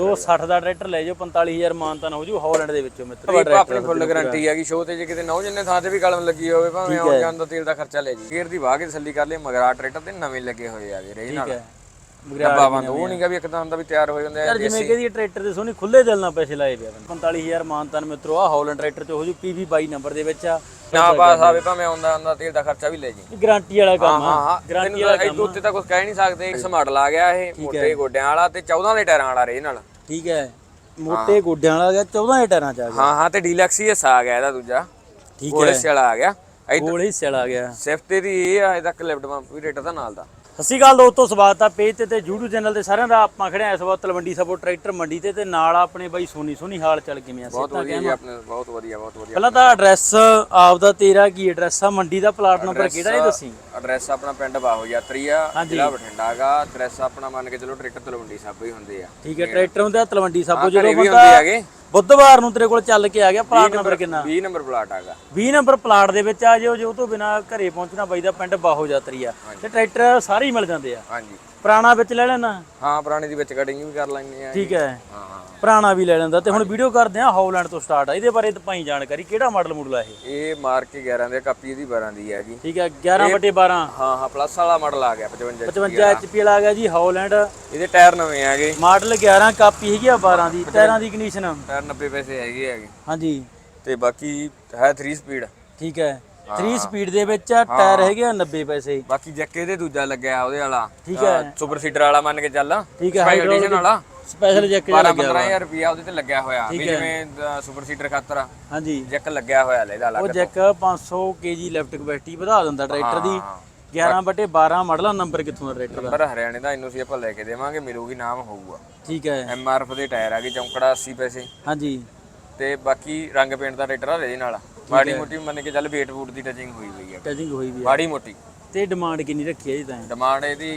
260 ਦਾ tractor ਲੈ ਜਾਓ 45000 ਮਾਨਤਾਨ ਹੋ ਜੂ ਹਾਲੈਂਡ ਦੇ ਵਿੱਚੋਂ ਮਿੱਤਰ। ਇਹ ਆਪਣੀ ਫੁੱਲ ਗਾਰੰਟੀ ਹੈਗੀ ਸ਼ੋਅ ਤੇ ਜੇ ਕਿਤੇ ਨੌ ਜਿੰਨੇ ਥਾਂ ਤੇ ਵੀ ਕਲਮ ਲੱਗੀ ਹੋਵੇ ਭਾਵੇਂ ਆਉਣ ਜਾਣ ਦਾ ਤੇਲ ਦਾ ਖਰਚਾ ਲੈ ਜੀ ਗੇਅਰ ਦੀ ਵਾਹ ਕੇ ਤਸੱਲੀ ਕਰ ਲਈ ਮਗਰਾ ਟਰੈਕਟਰ ਤੇ ਨਵੇਂ ਲੱਗੇ ਹੋਏ ਆਗੇ ਰੇ ਨਾਲ। ਡੱਬਾ ਬੰਦ ਉਹ ਨਹੀਂਗਾ ਵੀ ਇੱਕਦਮ ਦਾ ਵੀ ਤਿਆਰ ਹੋ ਜਾਂਦੇ ਆ ਯਾਰ ਜਿਵੇਂ ਕਹਿੰਦੀ ਟਰੈਕਟਰ ਦੇ ਸੋਹਣੀ ਖੁੱਲੇ ਦਿਲ ਨਾਲ ਪੈਸੇ ਲਾਏ ਪਿਆ। 45000 ਮਾਨਤਾਨ ਮਿੱਤਰੋ ਆ ਹਾਲੈਂਡ ਟਰੈਕਟਰ ਤੇ ਹੋ ਜੂ PV 22 ਨੰਬਰ ਦੇ ਵਿੱਚ ਆ। ਨਾ ਪਾਸ ਆਵੇ ਭਾਵੇਂ ਆਉਂਦਾ ਆਉਂਦਾ ਤੇਲ ਦਾ ਖਰਚਾ ਵੀ ਲੈ ਜੀ ਗਾਰੰਟੀ ਵਾਲਾ ਕੰਮ ਹਾਂ ਆ ਹਾਂ। ਗਾਰੰਟੀ ਤਾਂ ਇਹ ਉੱਤੇ ਤਾਂ ਕੁਝ ਕਹਿ ਨਹੀਂ ਸਕਦੇ ਇਸ ਮਾਡਲ ਆ ਗਿਆ ਇਹ ਮੋਟੇ ਗੋਡਿਆਂ ਵਾਲਾ ਤੇ 14 ਦੇ ਟਾਇਰਾਂ ਵਾਲਾ ਰੇ ਨਾਲ। ਠੀਕ ਹੈ। ਮੋਟੇ ਗੋਡਿਆਂ ਵਾਲਾ ਆ ਗਿਆ 14 ਟਾਇਰਾਂ ਚ ਆ ਗਿਆ। ਹਾਂ ਹਾਂ ਤੇ ਡੀਲਕਸ ਹੀ ਹਿੱਸਾ ਆ ਗਿਆ ਇਹਦਾ ਦੂਜਾ। ਠੀਕ ਗੋਲੇ ਵਾਲਾ ਆ ਗਿਆ। ਗੋਲ ਹਿੱਸੇ ਵਾਲਾ ਆ ਗਿਆ। ਸਿਫਟ ਦੀ ਇਹ ਆ ਇਹਦਾ ਲਿਫਟ ਪੰਪ ਵੀ ਰੇਟ ਦਾ ਨਾਲ ਦਾ। ਸਤਿ ਸ਼੍ਰੀ ਅਕਾਲ ਦੋਸਤੋ ਸਵਾਗਤ ਆ ਪੇਜ ਤੇ ਤੇ YouTube ਚੈਨਲ ਤੇ ਸਾਰਿਆਂ ਦਾ। ਆਪਾਂ ਖੜੇ ਆ ਇਸ ਵਾਰ ਤਲਵੰਡੀ ਸਭੋ ਟਰੈਕਟਰ ਮੰਡੀ ਤੇ ਤੇ ਨਾਲ ਆਪਣੇ ਬਾਈ ਸੋਨੀ ਸੋਨੀ ਹਾਲ ਚੱਲ ਕਿਵੇਂ ਆ? ਬਹੁਤ ਵਧੀਆ ਜੀ ਆਪਣੇ ਬਹੁਤ ਵਧੀਆ ਬਹੁਤ ਵਧੀਆ। ਪਹਿਲਾਂ ਤਾਂ ਐਡਰੈਸ ਆਪਦਾ ਤੇਰਾ ਕੀ ਐਡਰੈਸ ਆ? ਮੰਡੀ ਦਾ ਪਲਾਟ ਨੰਬਰ ਕਿਹੜਾ ਇਹ ਦੱਸੀ? ਐਡਰੈਸ ਆਪਣਾ ਪਿੰਡ ਬਾਹੋ ਯਾਤਰੀ ਆ ਜ਼ਿਲ੍ਹਾ ਬਠਿੰਡਾ ਗਾ ਐਡਰੈਸ ਆਪਣਾ ਮੰਨ ਕੇ ਚਲੋ ਟਰੈਕਟਰ ਤਲਵੰਡੀ ਸਾਬੋ ਹੀ ਹੁੰਦੇ ਆ। ਠੀਕ ਹੈ ਟਰੈਕਟਰ ਹੁੰਦਾ ਤਲਵੰਡੀ ਘਰੇ ਜਦੋਂ ਹੁੰਦੇ ਬੁੱਧਵਾਰ ਨੂੰ ਤੇਰੇ ਕੋਲ ਚੱਲ ਕੇ ਆ ਗਿਆ ਪਲਾਟ ਨੰਬਰ ਕਿੰਨਾ? 20 ਨੰਬਰ ਪਲਾਟ ਆਗਾ 20 ਨੰਬਰ ਪਲਾਟ ਦੇ ਵਿੱਚ ਆ ਜਿਓ ਜੇ ਉਹ ਤੋਂ ਬਿਨਾ ਘਰੇ ਪਹੁੰਚਣਾ ਬਾਈ ਦਾ ਪਿੰਡ ਬਾਹੋ ਯਾਤਰੀ ਆ। ਤੇ ਟਰੈਕਟਰ ਸਾਰੇ ਹੀ ਮਿਲ ਜਾਂਦੇ ਆ। ਹਾਂਜੀ। ਪੁਰਾਣਾ ਵਿੱਚ ਲੈ ਲੈਣਾ? ਹਾਂ ਪੁਰਾਣੀ ਦੀ ਵਿੱਚ ਕਟਿੰਗ ਵੀ ਕਰ ਲੈਂਦੇ ਆ ਠੀਕ ਹੈ। ਹਾਂ ਪੁਰਾਣਾ ਵੀ ਲੈ ਲੈਂਦਾ ਤੇ ਹੁਣ ਵੀਡੀਓ ਕਰਦੇ ਆ ਹਾਲੈਂਡ ਤੋਂ ਸਟਾਰਟ ਆ। ਇਹਦੇ ਬਾਰੇ ਪਾਈ ਜਾਣਕਾਰੀ ਕਿਹੜਾ ਮਾਡਲ ਮੂਡਲ ਆ ਇਹ? ਇਹ ਮਾਰ ਕੇ 11 ਦੇ ਕਾਪੀ ਇਹਦੀ 12 ਦੀ ਹੈਗੀ ਠੀਕ ਹੈ 11 ਬਟੇ 12 ਹਾਂ ਹਾਂ ਪਲੱਸ ਵਾਲਾ ਮਾਡਲ ਆ ਗਿਆ 55 55 HP ਵਾਲਾ। ਆ ਗਿਆ ਜੀ ਹਾਲੈਂਡ ਇਹਦੇ ਟਾਇਰ ਨਵੇਂ ਆਗੇ ਮਾਡਲ 11 ਕਾਪੀ ਹੈਗੀ ਆ 12 ਦੀ ਟਾਇਰਾਂ ਦੀ ਕੰਡੀਸ਼ਨ ਟਾਇਰ 90 ਪੈਸੇ ਹੈਗੇ ਹੈਗੇ ਹਾਂਜੀ। ਤੇ ਬਾਕੀ ਹੈ 3 ਸਪੀਡ ਠੀਕ ਹੈ। 3 ਸਪੀਡ ਦੇ ਵਿੱਚ ਆ ਟਾਇਰ ਹੈਗੇ ਆ 90 ਪੈਸੇ। ਬਾਕੀ ਜੱਕੇ ਦੇ ਦੂਜਾ ਲੱਗਿਆ ਉਹਦੇ ਵਾਲਾ ਠੀਕ ਹੈ। ਸੁਪਰ ਸੀਟਰ ਵਾਲਾ ਮੰਨ ਕੇ ਚੱਲ। ਠੀਕ ਹੈ ਸਪੈਸ਼ਲ ਐਡੀਸ਼ਨ ਵਾਲਾ। ਸਪੈਸ਼ਲ ਜੈਕ 12 15000 ਰੁਪਿਆ ਉਹਦੇ ਤੇ ਲੱਗਿਆ ਹੋਇਆ ਵੀ ਜਿਵੇਂ ਸੁਪਰ ਸੀਟਰ ਖਾਤਰ ਆ, ਹਾਂਜੀ। ਜੈਕ ਲੱਗਿਆ ਹੋਇਆ ਲੈ ਇਹਦਾ ਉਹ ਅਲੱਗ ਜੈਕ 500 ਕੇਜੀ ਲੈਫਟ ਕਪੈਸਿਟੀ ਵਧਾ ਦਿੰਦਾ ਟਰੈਕਟਰ ਦੀ। 11 ਬਟੇ 12 ਮਾਡਲ ਨੰਬਰ ਕਿੱਥੋਂ ਦਾ ਟਰੈਕਟਰ ਦਾ? ਨੰਬਰ ਹਰਿਆਣੇ ਦਾ ਇਹਨੂੰ ਸੀ ਆਪਾਂ ਲੈ ਕੇ ਦੇਵਾਂਗੇ ਮਿਲੂਗੀ ਨਾਮ ਹੋਊਗਾ। ਠੀਕ ਹੈ। ਐਮ ਆਰ ਐਫ ਦੇ ਟਾਇਰ ਆ ਗਏ ਚੌਂਕੜਾ 80 ਪੈਸੇ। ਹਾਂਜੀ। ਤੇ ਬਾਕੀ ਰੰਗ ਪੇਂਟ ਦਾ ਟਰੈਕਟਰ ਆ ਇਹਦੇ ਨਾਲ। ਮਾੜੀ ਮੋਟੀ ਮੰਨ ਕੇ ਚੱਲ ਵੇਟ ਵੂਟ ਦੀ ਟਚਿੰਗ ਹੋਈ ਹੋਈ ਆ। ਟੈਚਿੰਗ ਹੋਈ ਵੀ ਆ। ਮਾੜੀ ਮੋਟੀ। ਤੇ ਡਿਮਾਂਡ ਕਿੰਨੀ ਰੱਖੀ ਹੈ ਜੀ ਤਾਂ? ਡਿਮਾਂਡ ਇਹਦੀ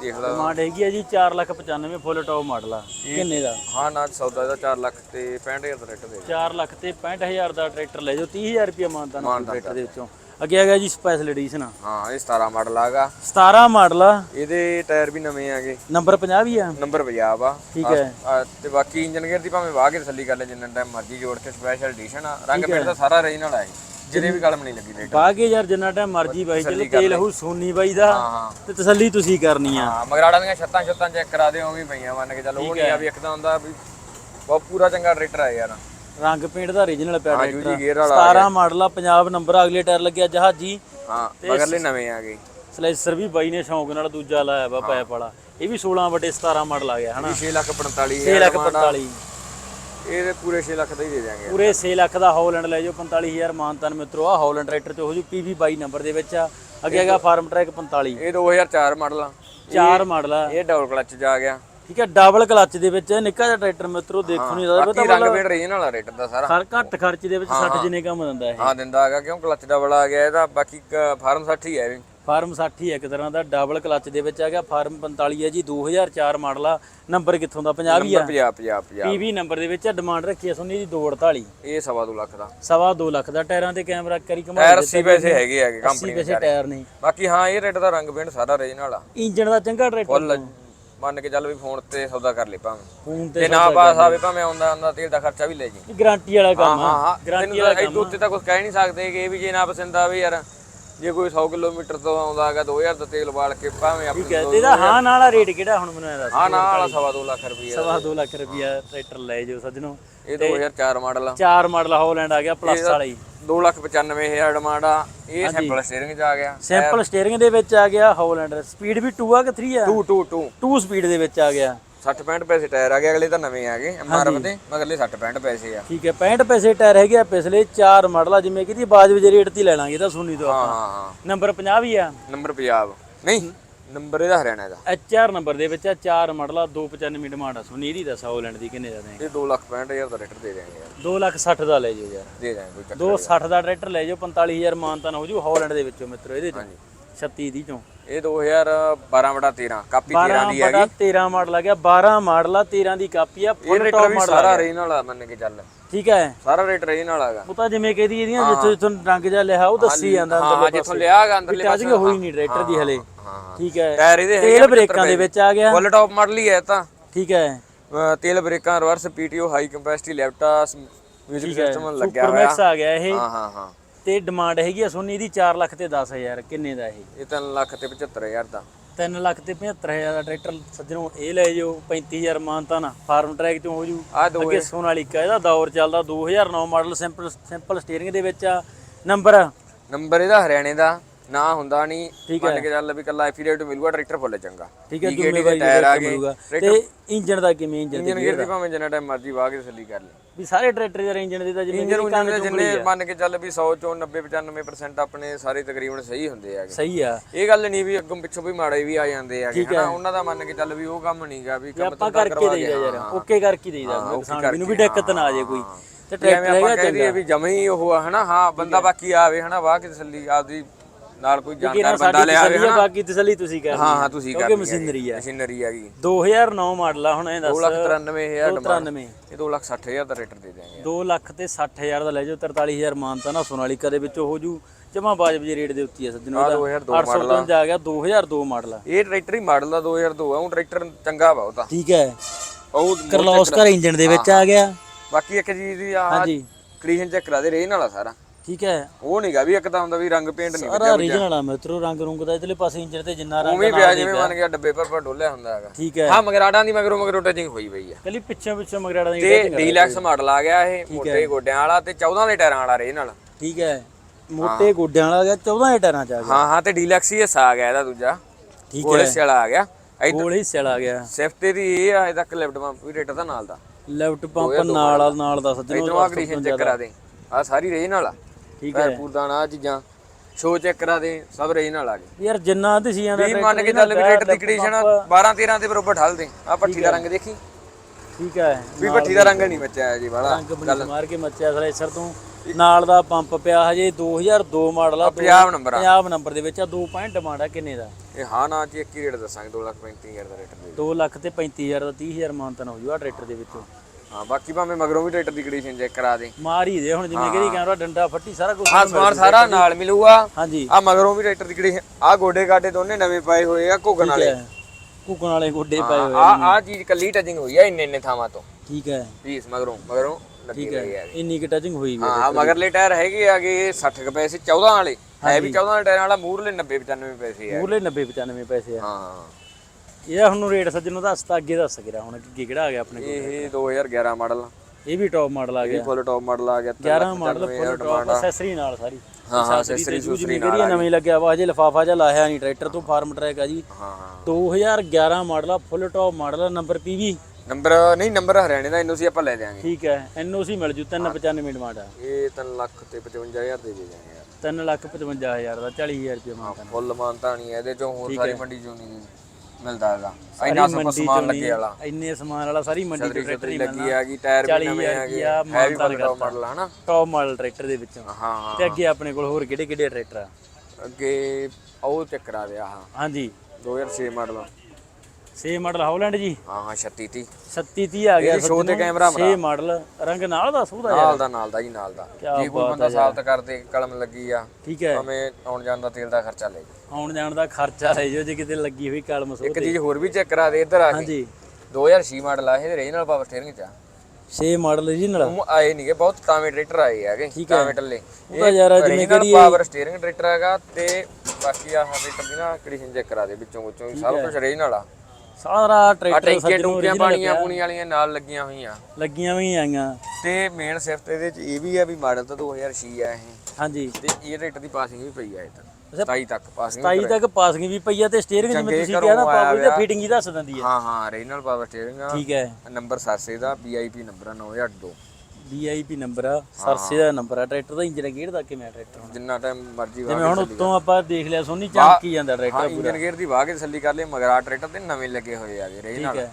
ਦੇਖ ਲਾ। ਡਿਮਾਂਡ ਹੈਗੀ ਹੈ ਜੀ 495 ਫੁੱਲ ਟੌਪ ਮਾਡਲ ਆ। ਕਿੰਨੇ ਦਾ? ਹਾਂ ਨਾ ਸੌਦਾ ਇਹਦਾ 4 ਲੱਖ ਤੇ 65000 ਦਾ ਟਰੈਕਟਰ ਦੇ। 4 ਲੱਖ ਤੇ 65000 ਦਾ ਟਰੈਕਟਰ ਲੈ ਜਾਓ 30000 ਰੁਪਏ ਮਾਨਤਾ ਨਾਲ ਟਰੈਕਟਰ ਦੇ ਵਿੱਚੋਂ। ਅੱਗੇ ਆ ਗਿਆ ਜੀ ਸਪੈਸ਼ਲ ਐਡੀਸ਼ਨ। ਹਾਂ ਇਹ 17 ਮਾਡਲ ਆਗਾ 17 ਮਾਡਲ। ਆ ਇਹਦੇ ਟਾਇਰ ਵੀ ਨਵੇਂ ਆਗੇ ਨੰਬਰ 50 ਵੀ ਆ? ਨੰਬਰ ਪੰਜਾਬ ਆ ਠੀਕ ਹੈ। ਤੇ ਬਾਕੀ ਇੰਜਨ ਗੇਅਰ ਦੀ ਭਾਵੇਂ ਵਾਹ ਕੇ ਤਸੱਲੀ ਕਰ ਲੈ ਜਿੰਨਾ ਟਾਈਮ ਮਰਜ਼ੀ ਜੋੜ ਕੇ ਸਪੈਸ਼ਲ ਐਡੀਸ਼ਨ ਆ। ਰੰਗ ਪੇਂਟ ਦਾ ਸਾਰਾ ਰੀਜਨਲ ਆ ਜਿਹਦੇ ਵੀ ਕਲਮ ਨਹੀਂ ਲੱਗੀ ਰੇਟ ਬਾਗੇ ਯਾਰ ਜਿੰਨਾ ਟਾਈਮ ਮਰਜ਼ੀ ਬਾਈ ਚਲੋ ਤੇਲ ਹੂ ਸੋਨੀ ਬਾਈ ਦਾ ਤੇ ਤਸੱਲੀ ਤੁਸੀਂ ਕਰਨੀ ਆ। ਹਾਂ ਮਗਰਾੜਾ ਦੀਆਂ ਛੱਤਾਂ ਛੱਤਾਂ ਚੈੱਕ ਕਰਾ ਦਿਓ ਵੀ ਪਈਆਂ ਮੰਨ ਕੇ ਚੱਲ ਉਹ ਨਹੀਂ ਆ ਵੀ ਇੱਕ ਤਾਂ ਹੁੰਦਾ ਵੀ ਬਹੁਤ ਪੂਰਾ ਚੰਗਾ ਟਰੈਕਟਰ ਆ ਯਾਰ। ਰੰਗ ਪੇਂਟ ਦਾ ਓਰੀਜਨਲ ਪਿਆ ਹਾਂ ਟਰੈਕਟਰ ਯੂਜੀ ਗੇਅਰ ਵਾਲਾ 17 ਮਾਡਲ ਆ ਪੰਜਾਬ ਨੰਬਰ ਅਗਲੇ ਟਾਇਰ ਲੱਗਿਆ ਜਹਾਜੀ। ਹਾਂ ਮਗਰਲੇ ਨਵੇਂ ਆ ਗਏ। ਸਲੈਸਰ ਵੀ ਬਾਈ ਨੇ ਸ਼ੌਂਕ ਨਾਲ ਦੂਜਾ ਲਾਇਆ ਵਾ ਪੈਪ ਵਾਲਾ। ਇਹ ਵੀ 16 ਬਟੇ 17 ਮਾਡਲ ਆ ਗਿਆ ਹਨਾ? 6 ਲੱਖ 45 6 ਲੱਖ 45 ਇਹਦੇ ਪੂਰੇ 6 ਲੱਖ ਦਾ ਹੀ ਦੇ ਦਿਆਂਗੇ। ਪੂਰੇ 6 ਲੱਖ ਦਾ ਹਾਲੈਂਡ ਲੈ ਜਾਓ 45000 ਮਾਨਤਨ ਮਿੱਤਰੋ ਆ ਹਾਲੈਂਡ ਟਰੈਕਟਰ ਤੇ ਹੋ ਜੂ PV 22 ਨੰਬਰ ਦੇ ਵਿੱਚ ਆ। ਅੱਗੇ ਹੈਗਾ ਫਾਰਮ ਟਰੈਕ 45 ਇਹ 2004 ਮਾਡਲ ਆ। ਚਾਰ ਮਾਡਲ ਆ। ਇਹ ਡਬਲ ਕਲਚ ਚ ਆ ਗਿਆ। ਠੀਕ ਹੈ ਡਬਲ ਕਲੱਚ ਦੇ ਵਿੱਚ ਨਿੱਕਾ ਜਿਹਾ ਟਰੈਕਟਰ ਮਿੱਤਰੋ ਦੇਖੋ ਨਹੀਂ ਸਕਦਾ ਬਾਕੀ ਰੰਗ ਪੇਂਟ ਰੀਜਨਲ ਵਾਲਾ ਰੇਟ ਦਾ ਸਾਰਾ। ਖਰ ਘੱਟ ਖਰਚ ਦੇ ਵਿੱਚ 60 ਜਿੰਨੇ ਕੰਮ ਦਿੰਦਾ ਇਹ। ਹਾਂ ਦਿੰਦਾ ਹੈਗਾ ਕਿਉਂ ਕਲਚ ਡਬਲ ਆ ਗਿਆ ਇਹਦਾ ਬਾਕੀ ਫਾਰਮ 60 ਹੀ ਹੈ ਇਹ ਵੀ। ਫਾਰਮ 60 ਹੀ ਇੱਕ ਤਰ੍ਹਾਂ ਦਾ ਡਬਲ ਕਲੱਚ ਦੇ ਵਿੱਚ ਆ ਗਿਆ ਫਾਰਮ 45 ਹੈ ਜੀ 2004 ਮਾਡਲ ਆ। ਨੰਬਰ ਕਿੱਥੋਂ ਦਾ? 50 ਹੀ ਆ। 50 50 50 PV ਨੰਬਰ ਦੇ ਵਿੱਚ ਡਿਮਾਂਡ ਰੱਖੀ ਆ ਸੋਨੀ ਦੀ 248 ਇਹ ਸਵਾ ਦੋ ਲੱਖ ਦਾ। ਸਵਾ 2 ਲੱਖ ਦਾ ਟਾਇਰਾਂ ਤੇ ਕੈਮਰਾ ਕਰੀ ਕਮਾ ਟਾਇਰ 80 ਪੈਸੇ ਹੈਗੇ ਹੈਗੇ 80 ਕੰਪਨੀ ਦੇ ਪੈਸੇ ਟਾਇਰ। ਨੇ। ਬਾਕੀ ਹਾਂ ਇਹ ਰੇਟ ਦਾ ਰੰਗ ਪੇਂਟ ਸਾਰਾ ਰੀਜਨਲ ਆ। ਇੰਜਨ ਦਾ ਚੰਗਾ ਟਰੈਕਟਰ ਫੁੱਲ ਮੰਨ ਕੇ ਚੱਲ ਵੀ ਫੋਨ ਤੇ ਸੌਦਾ ਕਰ ਲੈ ਭਾਵੇਂ। ਫੋਨ ਤੇ ਤੇ ਨਾ ਪਾਸ ਆਵੇ ਭਾਵੇਂ ਆਉਂਦਾ ਆਉਂਦਾ ਤੇਲ ਦਾ ਖਰਚਾ ਵੀ ਲੈ ਜੀ। ਗਾਰੰਟੀ ਵਾਲਾ ਹਾਂ ਕੰਮ ਹਾਂ ਆ। ਹਾਂ ਗਾਰੰਟੀ ਤੈਨੂੰ ਤਾਂ ਇਹ ਉੱਤੇ ਤਾਂ ਕੁਝ ਕਹਿ ਨਹੀਂ ਸਕਦੇ ਕਿ ਇਹ ਵੀ ਜੇ ਨਾ ਪਸੰਦ ਆਵੇ ਯਾਰ ਜੇ ਕੋਈ 100 ਕਿਲੋਮੀਟਰ ਤੋਂ ਆਉਂਦਾ ਹੈਗਾ 2000 ਦਾ ਤੇਲ ਬਾਲ ਕੇ ਭਾਵੇਂ ਠੀਕ ਆਪਣੇ ਹੈ ਤੇ ਇਹਦਾ ਹਾਂ ਨਾਲ ਵਾਲਾ ਰੇਟ ਕਿਹੜਾ ਹੁਣ ਮੈਨੂੰ ਇਹ ਦੱਸ ਹਾਂ ਨਾ ਵਾਲਾ ਸਵਾ ਦੋ ਲੱਖ ਰੁਪਏ ਸਵਾ 2 ਲੱਖ ਰੁਪਿਆ ਟਰੈਕਟਰ ਲੈ ਜਾਓ ਸੱਜਣੋ। ਇਹ 2004 ਮਾਡਲ ਆ। ਚਾਰ ਮਾਡਲ ਹਾਲੈਂਡ ਆ ਗਿਆ ਪਲੱਸ ਵਾਲਾ ਹੀ। 2 ਲੱਖ 95000 ਡਿਮਾਂਡ ਆ। ਇਹ ਸਿੰਪਲ ਸਟੀਅਰਿੰਗ ਚ ਆ ਗਿਆ। ਸਿੰਪਲ ਸਟੀਅਰਿੰਗ ਦੇ ਵਿੱਚ ਆ ਗਿਆ ਹਾਲੈਂਡ ਸਪੀਡ ਵੀ 2 ਆ ਕਿ 3 ਆ? 2 2 2 2 ਸਪੀਡ ਦੇ ਵਿੱਚ ਆ ਗਿਆ। 60 65 ਪੈਸੇ ਟਾਇਰ ਆ ਗਏ ਅਗਲੇ ਤਾਂ ਨਵੇਂ ਆ ਗਏ। ਐਮਆਰਐਫ ਦੇ ਮਗਰਲੇ 60 65 ਪੈਸੇ ਆ। ਠੀਕ ਹੈ 65 ਪੈਸੇ ਟਾਇਰ ਹੈਗੇ ਆ ਪਿਛਲੇ ਚਾਰ ਮਾਡਲ ਆ। ਜਿਵੇਂ ਕਿ ਬਾਜ ਵਜੇ ਰੇਟ ਤੇ ਲੈ ਲਾਂਗੇ ਤਾਂ ਸੋਨੀ ਤੋਂ ਆਪਾਂ। ਹਾਂ ਨੰਬਰ 50 ਵੀ ਆ। ਨੰਬਰ ਪੰਜਾਬ ਨਹੀਂ ਨੰਬਰ ਇਹਦਾ ਹਰਿਆਣਾ ਦਾ। HR ਨੰਬਰ ਦੇ ਵਿੱਚ ਆ ਚਾਰ ਮਾਡਲ ਆ 295 ਡਿਮਾਂਡ ਆ। ਸੋਨੀ ਇਹਦੀ ਦੱਸ ਹਾਲੈਂਡ ਦੀ ਕਿੰਨੇ ਦਾ ਦੇਂਗੇ ਇਹ 2 ਲੱਖ 65000 ਦਾ ਰੇਟਰ ਦੇ ਦੇਣਗੇ ਯਾਰ। 2 ਲੱਖ 60 ਦਾ ਲੈ ਜਾਓ ਯਾਰ। ਦੇ ਕੋਈ ਚੱਕਰ 260 ਦਾ ਟਰੈਕਟਰ ਲੈ ਜਾਓ 45000 ਮਾਨਤਾਨ ਹੋ ਜੂ ਹਾਲੈਂਡ ਦੇ ਵਿੱਚੋਂ ਮਿੱਤਰੋ ਇਹਦੇ ਚੋਂ। 36 ਦੀ ਚੋਂ। ਇਹ 2012 ਬਟਾ 13 ਕਾਪੀ 13 12 ਦੀ ਬੜਾ 13 ਮਾਡਲ ਆ ਗਿਆ 12 ਮਾਡਲ ਆ 13 ਦੀ ਕਾਪੀ ਆ ਫੁੱਲ ਟੌਪ ਮਾਡਲ ਸਾਰਾ ਰੀਜਨਲ ਆ ਮੰਨ ਕੇ ਚੱਲ। ਠੀਕ ਹੈ ਸਾਰਾ ਰੇਟ ਰੀਜਨਲ ਆਗਾ ਉਹ ਤਾਂ ਜਿਵੇਂ ਕਹਦੀ ਇਹਦੀਆਂ ਜਿੱਥੋਂ ਜਿੱਥੋਂ ਰੰਗ ਜਿਹਾ ਲਿਆ ਉਹ ਦੱਸੀ ਜਾਂਦਾ ਹਾਂ ਜਿੱਥੋਂ ਲਿਆ ਗਾ ਅੰਦਰਲੇ ਪਾਸੇ ਹੋਈ ਨਹੀਂ ਟਰੈਕਟਰ ਦੀ ਹਲੇ। ਹਾਂ। ਠੀਕ ਹੈ। ਟਾਇਰ ਇਹਦੇ ਤੇਲ ਬ੍ਰੇਕਾਂ ਦੇ ਵਿੱਚ ਆ ਗਿਆ। ਫੁੱਲ ਟਾਪ ਮਾਡਲ ਹੀ ਹੈ ਇਹ ਤਾਂ। ਠੀਕ ਹੈ। ਅਹ ਤੇਲ ਬ੍ਰੇਕਾਂ reverse PTO high capacity laptop music system ਲੱਗਿਆ ਸੁਪਰ ਹੋਇਆ। ਮੈਕਸ ਆ ਗਿਆ ਇਹ। ਹਾਂ ਹਾਂ ਹਾਂ। ਤੇ ਡਿਮਾਂਡ ਹੈਗੀ ਆ ਸੋਨੀ ਦੀ 4 ਲੱਖ ਤੇ 10000 ਕਿੰਨੇ ਦਾ ਇਹ? ਇਹ 3 ਲੱਖ ਤੇ 75000 ਦਾ। 3 ਲੱਖ ਤੇ 75000 ਦਾ ਟਰੈਕਟਰ ਸੱਜਣੋ ਇਹ ਲੈ ਜਾਓ 35000 ਮਾਨਤਾ ਨਾ ਫਾਰਮ ਟਰੈਕ ਚੋਂ ਹੋ ਜੂ। ਆ ਦੋ ਅੱਗੇ ਸੋਨਾਲੀਕਾ ਇਹਦਾ ਦੌਰ ਚੱਲਦਾ 2009 ਮਾਡਲ ਸਿੰਪਲ ਸਿੰਪਲ ਸਟੀਅਰਿੰਗ ਦੇ ਵਿੱਚ ਆ। ਨੰਬਰ? ਨੰਬਰ ਇਹਦਾ ਹਰਿਆਣੇ ਦਾ। ਨਾ ਹੁੰਦਾ ਨਹੀਂ ਠੀਕ ਮੰਨ ਕੇ ਚੱਲ ਵੀ ਕੱਲਾ ਐਫੀਡੇਟ ਮਿਲੂਗਾ ਟਰੈਕਟਰ ਫੁੱਲ ਚੰਗਾ। ਠੀਕ ਹੈ ਜ਼ਿੰਮੇਵਾਰੀ ਟਾਇਰ ਆ ਗਏ ਤੇ ਇੰਜਨ ਦਾ ਕਿਵੇਂ ਇੰਜਨ ਇੰਜਨ ਗੇਅਰ ਦੀ? ਭਾਵੇਂ ਜਿੰਨਾ ਟਾਈਮ ਮਰਜ਼ੀ ਵਾਹ ਕੇ ਤਸੱਲੀ ਕਰ ਲੈ। ਵੀ ਸਾਰੇ ਟਰੈਕਟਰ ਦੇ ਇੰਜਨ ਦੇ ਤਾਂ ਜਿਵੇਂ ਇੰਜਨ ਉਂਜਨ ਦੇ ਜਿੰਨੇ ਮੰਨ ਕੇ ਚੱਲ ਵੀ 100 ਚੋਂ 90 95% ਆਪਣੇ ਸਾਰੇ ਤਕਰੀਬਨ ਸਹੀ ਹੁੰਦੇ ਹੈਗੇ ਸਹੀ ਆ। ਇਹ ਗੱਲ ਨਹੀਂ ਵੀ ਅੱਗੋਂ ਪਿੱਛੋਂ ਵੀ ਮਾੜੇ ਵੀ ਆ ਜਾਂਦੇ ਹੈਗੇ ਹਨਾ ਉਹਨਾਂ ਦਾ ਮੰਨ ਕੇ ਚੱਲ ਵੀ ਉਹ ਕੰਮ ਨਹੀਂਗਾ ਵੀ ਕੰਮ ਤਾਂ ਕਰਕੇ ਦੇਈਦਾ ਯਾਰ ਓਕੇ ਕਰਕੇ ਦੇਈਦਾ ਮੈਨੂੰ ਵੀ ਦਿੱਕਤ ਨਾ ਆ ਜੇ ਕੋਈ। ਤੇ ਟਰੈਕਟਰ ਹੈਗਾ ਆ ਵੀ ਜਮੇ ਹੀ ਉਹ ਆ ਹਨਾ ਹਾਂ ਬੰਦਾ ਬਾਕੀ ਆਵੇ ਹਨਾ ਵਾਹ ਕੇ ਤਸੱਲੀ ਆਪਦੀ ਨਾਲ ਕੋਈ ਜਾਣਕਾਰ ਬੰਦਾ ਸਾਡੀ ਲੈ ਆਵੇ ਆ ਹਨਾ। ਬਾਕੀ ਤਸੱਲੀ ਤੁਸੀਂ ਕਰ ਹਾਂ ਹਾਂ ਤੁਸੀਂ ਕਰ ਕਿਉਂਕਿ ਮਸ਼ੀਨਰੀ ਆ। ਮਸ਼ੀਨਰੀ ਹੈਗੀ 2009 ਮਾਡਲ ਆ ਹੁਣ ਇਹ ਦੱਸ। 293000 ਡਿਮਾਂਡ 93 ਇਹ 260000 ਦਾ ਰੇਟਰ ਦੇ ਦਿਆਂਗੇ 2 ਲੱਖ ਤੇ 60000 ਦਾ ਲੈ ਜਾਓ 43000 ਮਾਨਤਾ ਨਾ ਸੋਨਾਲੀਕਾ ਦੇ ਵਿੱਚੋਂ ਹੋ ਜੂ ਜਮਾ ਬਾਜਬ ਜੀ ਰੇਟ ਦੇ ਉੱਤੇ ਆ ਸੱਜਣੋ 2002 855 ਆ। ਗਿਆ 2002 ਮਾਡਲ ਆ। ਇਹ ਟਰੈਕਟਰ ਹੀ ਮਾਡਲ ਦਾ 2002 ਆ ਉਹ ਟਰੈਕਟਰ ਚੰਗਾ ਵਾ ਉਹਦਾ ਠੀਕ ਹੈ। ਉਹ ਕਰਲੋਸਕਰ ਇੰਜਨ ਦੇ ਵਿੱਚ ਆ ਗਿਆ। ਬਾਕੀ ਇੱਕ ਚੀਜ਼ ਦੀ ਆ ਹਾਂਜੀ। ਕੰਡੀਸ਼ਨ ਚੈੱਕ ਕਰਾ ਦੇ ਰੇਨ ਵਾਲਾ ਸਾਰਾ। ਠੀਕ ਹੈ। ਉਹ ਨਹੀਂਗਾ ਵੀ ਇੱਕ ਤਾਂ ਹੁੰਦਾ ਵੀ ਰੰਗ ਪੇਂਟ ਨਹੀਂ ਸਾਰਾ ਓਰੀਜਨਲ ਆ ਮਿੱਤਰੋ ਰੰਗ ਰੁੰਗ ਦਾ ਇਧਰਲੇ ਪਾਸੇ ਇੰਜਨ ਤੇ ਜਿੰਨਾ ਰੰਗ ਉਵੇਂ ਪਿਆ ਜਿਵੇਂ ਮੰਨ ਗਿਆ ਡੱਬੇ ਪਰ ਪਰ ਡੋਲਿਆ ਹੁੰਦਾ ਹੈਗਾ। ਠੀਕ ਹੈ। ਹਾਂ ਮਗਰਾੜਾਂ ਦੀ ਮਗਰੋਂ ਮਗਰੋਂ ਟਚਿੰਗ ਹੋਈ ਪਈ ਆ। ਕੱਲੀ ਪਿੱਛੇ ਪਿੱਛੇ ਮਗਰਾੜਾ ਦੀ ਤੇ ਡੀਲੈਕਸ ਮਾਡਲ ਆ ਗਿਆ ਇਹ ਮੋਟੇ ਗੋਡਿਆਂ ਵਾਲਾ ਤੇ 14 ਦੇ ਟਾਇਰਾਂ ਵਾਲਾ ਰੇ ਨਾਲ। ਠੀਕ ਹੈ। ਮੋਟੇ ਗੋਡਿਆਂ ਵਾਲਾ ਆ ਗਿਆ 14 ਟਾਇਰਾਂ ਚ ਆ ਗਿਆ। ਹਾਂ ਹਾਂ ਤੇ ਡੀਲੈਕਸ ਹੀ ਹਿੱਸਾ ਆ ਗਿਆ ਇਹਦਾ ਦੂਜਾ। ਠੀਕ ਗੋਲੇ ਵਾਲਾ ਆ ਗਿਆ। ਗੋਲ ਹਿੱਸੇ ਵਾਲਾ ਆ ਗਿਆ। ਸਿਫਟ ਦੀ ਇਹ ਆ ਇਹਦਾ ਲੈਫਟ ਪੰਪ ਵੀ ਰੇਟ ਦਾ ਨਾਲ ਦਾ। ਲੈਫਟ ਪੰਪ ਨਾਲ ਆ- ਨਾਲ ਦਾ ਸੱਜਣੋ ਇਧਰੋਂ ਆ ਕੰਡੀਸ਼ਨ ਚੈੱਕ ਕਰਾ ਦੇ। ਆ ਸਾਰੀ ਰੇਨ ਵਾਲਾ ਠੀਕ ਪੂਰਦਾਨ ਆ ਚੀਜ਼ਾਂ। ਸ਼ੋ ਚੈੱਕ ਕਰਾ ਦੇ ਸਭ ਰੇਨ ਵਾਲਾ ਆ ਗਿਆ ਯਾਰ ਜਿੰਨਾ ਦਸੀਆਂ ਦਾ ਵੀ ਮੰਨ ਕੇ ਚੱਲ ਵੀ ਰੇਟ ਦੀ ਕੰਡੀਸ਼ਨ 12 13 ਦੇ ਬਰੋਬਰ ਠਾਲ ਦੇ। ਆ ਪੱਠੀ ਦਾ ਰੰਗ ਦੇਖੀ। ਠੀਕ ਹੈ। ਵੀ ਪੱਠੀ ਦਾ ਰੰਗ ਨਹੀਂ ਮੱਚਿਆ ਜੀ ਵਾਲਾ ਰੰਗ ਮਾਰ ਕੇ ਮੱਚਿਆ ਸਲੈਸਰ ਤੋਂ। ਨਾਲ ਦਾ ਪੰਪ ਪਿਆ ਹਜੇ 2002 ਮਾਡਲ ਆ 50 ਨੰਬਰ ਆ। 50 ਨੰਬਰ ਦੇ ਵਿੱਚ ਆ 2 ਪੁਆਇੰਟ ਡਿਮਾਂਡ ਆ ਕਿੰਨੇ ਦਾ? ਇਹ ਹਾਂ ਨਾ ਚ ਇੱਕ ਹੀ ਰੇਟ ਦੱਸਾਂਗੇ 235000 ਦਾ ਰੇਟ ਦੇ 2 ਲੱਖ ਤੇ 35000 ਦਾ 30000 ਮਾਨਤਨ ਹੋ ਜੂਗਾ ਟਰੈਕਟਰ ਦੇ ਵਿੱਚੋਂ। ਹਾਂ ਬਾਕੀ ਭਾਵੇਂ ਮਗਰੋਂ ਵੀ ਟਰੈਕਟਰ ਦੀ ਕੰਡੀਸ਼ਨ ਚੈੱਕ ਕਰਾ ਦੇ। ਮਾਰ ਹੀ ਦੇ ਹੁਣ ਜਿਵੇਂ ਕਿਹੜੀ ਕੈਮਰਾ ਡੰਡਾ ਫੱਟੀ ਸਾਰਾ ਕੁਝ ਆ ਸਮਾਨ ਸਾਰਾ ਨਾਲ ਮਿਲੂਗਾ। ਹਾਂਜੀ। ਆ ਮਗਰੋਂ ਵੀ ਟਰੈਕਟਰ ਦੀ ਕੰਡੀਸ਼ਨ ਆ ਗੋਡੇ ਗਾਡੇ ਦੋਨੇ ਨਵੇਂ ਪਾਏ ਹੋਏ ਆ ਘੁਗਣ ਵਾਲੇ। ਕੁਕਣ ਵਾਲੇ ਗੋਡੇ ਪਏ ਹੋਏ ਆ ਆ ਚੀਜ਼ ਕੱਲੀ ਟਚਿੰਗ ਹੋਈ ਆ ਇੰਨੇ ਇੰਨੇ ਥਾਵਾਂ ਤੋਂ। ਠੀਕ ਹੈ। ਪੀਸ ਮਗਰੋਂ ਮਗਰੋਂ ਠੀਕ ਹੈ। ਇੰਨੀ ਕਿ ਟਚਿੰਗ ਹੋਈ ਵੀ ਹਾਂ ਮਗਰਲੇ ਟਾਇਰ ਹੈਗੇ ਆਗੇ 60 ਕੁ ਪੈਸੇ 14 ਵਾਲੇ। ਹੈ ਵੀ 14 ਵਾਲੇ ਟਾਇਰ ਵਾਲਾ ਮੂਰਲੇ 90 95 ਪੈਸੇ ਆ। ਪੂਰੇ 90 95 ਪੈਸੇ ਆ। ਹਾਂ। ਇਹਦਾ ਹੁਣ ਰੇਟ ਸੱਜਣੋਂ ਦੱਸਤਾ ਅੱਗੇ ਦੱਸ ਗਿਆ ਹੁਣ ਅੱਗੇ ਕਿਹੜਾ ਆ ਗਿਆ ਆਪਣੇ ਕੋਲ? ਇਹ 2011 ਮਾਡਲ ਇਹ ਵੀ ਟੌਪ ਮਾਡਲ ਆ ਇਹ ਗਿਆ। ਫੁੱਲ ਟੌਪ ਮਾਡਲ ਆ ਗਿਆ 11 ਮਾਡਲ ਫੁੱਲ ਟੌਪ ਅਸੈਸਰੀ ਨਾਲ ਸਾਰੀ। ਹਾਂ ਹਾਂ ਅਸੈਸਰੀ ਸੂਸਰੀ ਕਿਹੜੀ ਨਵੀਂ ਲੱਗਿਆ ਵਾ ਹਜੇ ਲਫਾਫਾ ਜਿਹਾ ਲਾਇਆ ਨਹੀਂ ਟਰੈਕਟਰ ਤੋਂ ਫਾਰਮ ਟਰੈਕ ਆ ਜੀ। ਹਾਂ ਹਾਂ। 2011 ਮਾਡਲ ਆ ਫੁੱਲ ਟੌਪ ਮਾਡਲ ਆ ਨੰਬਰ ਪੀਵੀ। ਨੰਬਰ ਨਹੀਂ ਨੰਬਰ ਹਰਿਆਣੇ ਦਾ ਇਹਨੂੰ ਸੀ ਆਪਾਂ ਲੈ ਦਿਆਂਗੇ। ਠੀਕ ਹੈ ਐਨਓਸੀ ਮਿਲ ਜੂ 395 ਡਿਮਾਂਡ ਆ। ਇਹ 3 ਲੱਖ ਤੇ 55000 ਦੇ ਦੇ ਦਿਆਂਗੇ ਯਾਰ। 3 ਲੱਖ 55000 ਦਾ 40000 ਰੁਪਏ ਮੰਗਦਾ। ਫੁੱਲ ਮਾਨਤਾ ਨਹੀਂ ਇਹਦੇ ਚੋਂ ਹੋਰ ਸਾਰੀ ਮੰਡੀ ਚੋਂ ਨਹੀਂ। ਮਿਲਦਾ ਹੈਗਾ। ਇੰਨਾ ਸਭ ਸਮਾਨ ਲੱਗੇ ਵਾਲਾ। ਇੰਨੇ ਸਮਾਨ ਵਾਲਾ ਸਾਰੀ ਮੰਡੀ ਤੋਂ ਟਰੈਕਟਰ ਹੀ ਲੱਗੀ ਹੈਗੀ ਟਾਇਰ ਵੀ ਨਵੇਂ ਹੈਗੇ ਆ, ਹੈਵੀ ਟੌਪ ਮਾਡਲ ਹਨਾ ਟੌਪ ਮਾਡਲ ਟਰੈਕਟਰ ਦੇ ਵਿੱਚੋਂ। ਹਾਂ ਹਾਂ ਤੇ ਅੱਗੇ ਆਪਣੇ ਕੋਲ ਹੋਰ ਕਿਹੜੇ ਕਿਹੜੇ ਟਰੈਕਟਰ ਆ? ਅੱਗੇ ਉਹ ਚੈੱਕ ਕਰਾ ਦੇ ਆਹ ਹਾਂਜੀ 2006 ਮਾਡਲ ਸੇ ਮਾਡਲ ਹਾਲੈਂਡ ਜੀ। ਹਾਂ ਹਾਂ 36 30 3730 ਆ ਗਿਆ ਸ਼ੋਅ ਤੇ ਕੈਮਰਾ ਸੇ ਮਾਡਲ। ਰੰਗ ਨਾਲ ਦਾ ਸੂਦਾ ਯਾਰ ਨਾਲ ਦਾ ਨਾਲ ਦਾ ਜੀ ਨਾਲ ਦਾ। ਜੇ ਕੋਈ ਬੰਦਾ ਸਾਬਤ ਕਰਦੇ ਕਲਮ ਲੱਗੀ ਆ ਠੀਕ ਹੈ। ਭਾਵੇਂ ਆਉਣ ਜਾਣ ਦਾ ਤੇਲ ਦਾ ਖਰਚਾ ਲੈ ਜਾਓ। ਆਉਣ ਜਾਣ ਦਾ ਖਰਚਾ ਲੈ ਜੋ ਜੇ ਕਿਤੇ ਲੱਗੀ ਹੋਈ ਕਲਮ ਸੋ ਇੱਕ ਚੀਜ਼ ਹੋਰ ਵੀ ਚੈੱਕ ਕਰਾ ਦੇ ਇੱਧਰ ਆ ਕੇ। ਹਾਂਜੀ। 2006 ਮਾਡਲ ਆ ਇਹ ਰੀਜਨਲ ਪਾਵਰ ਸਟੀਅਰਿੰਗ ਚ ਆ। ਸੇ ਮਾਡਲ ਜੀ ਨਾਲ ਉਹ ਆਏ ਨਹੀਂਗੇ ਬਹੁਤ ਤਾਵੇਂ ਟਰੈਕਟਰ ਆਏ ਹੈਗੇ ਤਾਵੇਂ ਟੱਲੇ। ਉਹਦਾ ਯਾਰ ਜਿਵੇਂ ਰੀਜਨਲ ਪਾਵਰ ਸਟੀਅਰਿੰਗ ਟਰੈਕਟਰ ਹੈਗਾ ਤੇ ਬਾਕੀ ਆਹ ਟਰੈਕਟਰ ਦੀ ਨਾ ਕੰਡੀਸ਼ਨ ਚੈੱਕ ਕਰਾ ਦੇ ਵਿੱਚੋਂ ਵਿੱਚੋਂ ਸਭ ਕੁਝ ਰੀਜਨਲ ਆ। ਸਾਰਾ ਆ ਟਰੈਕਟਰ ਟੈਂਕੀਆਂ ਟੂਕੀਆਂ ਪਾਣੀਆਂ ਪੂਣੀਆਂ ਵਾਲੀਆਂ ਨਾਲ ਲੱਗੀਆਂ ਹੋਈਆਂ। ਲੱਗੀਆਂ ਵੀ ਆਈਆਂ। ਤੇ ਮੇਨ ਸਿਫਤ ਇਹਦੇ ਚ ਇਹ ਵੀ ਆ ਵੀ ਮਾਡਲ ਤਾਂ 2006 ਆ ਇਹ। ਹਾਂਜੀ। ਤੇ ਇਹ ਰੇਟ ਦੀ ਪਾਸਿੰਗ ਵੀ ਪਈ ਆ ਇਹ ਤਾਂ। 27 ਤੱਕ ਪਾਸਿੰਗ 27 ਤੱਕ ਪਾਸਿੰਗ ਵੀ ਪਈ ਆ ਤੇ ਸਟੀਅਰਿੰਗ ਜਿਵੇਂ ਤੁਸੀਂ ਕਿਹਾ ਨਾ ਪਾਵਰ ਦੀ ਫਿਟਿੰਗ ਹੀ ਦੱਸ ਦਿੰਦੀ ਆ। ਹਾਂ ਹਾਂ ਰੀਜਨਲ ਪਾਵਰ ਸਟੀਅਰਿੰਗ ਆ। ਠੀਕ ਹੈ। ਨੰਬਰ ਸਰਸੇ ਦਾ ਵੀਆਈਪੀ ਨੰਬਰ ਆ 9002 ਵੀਆਈਪੀ ਨੰਬਰ ਆ ਸਰਸੇ ਦਾ ਨੰਬਰ ਆ ਟਰੈਕਟਰ ਦਾ ਇੰਜਨ ਗੇਅਰ ਦਾ ਕਿਵੇਂ ਆ ਟਰੈਕਟਰ ਹੁਣ? ਜਿੰਨਾ ਟਾਈਮ ਮਰਜ਼ੀ ਜਿਵੇਂ ਵਾਹ ਹੁਣ ਉੱਤੋਂ ਆਪਾਂ ਦੇਖ ਲਿਆ ਸੋਨੀ ਚਮਕੀ ਜਾਂਦਾ ਟਰੈਕਟਰ ਇੰਜਨ ਗੇਅਰ ਦੀ ਵਾਹ ਕੇ ਤਸੱਲੀ ਕਰ ਲਈ ਮਗਰ ਆ ਟਰੈਕਟਰ ਤੇ ਨਵੇਂ ਲੱਗੇ ਹੋਏ ਆਗੇ ਰੇ ਨਾਲ ਠੀਕ ਹੈ।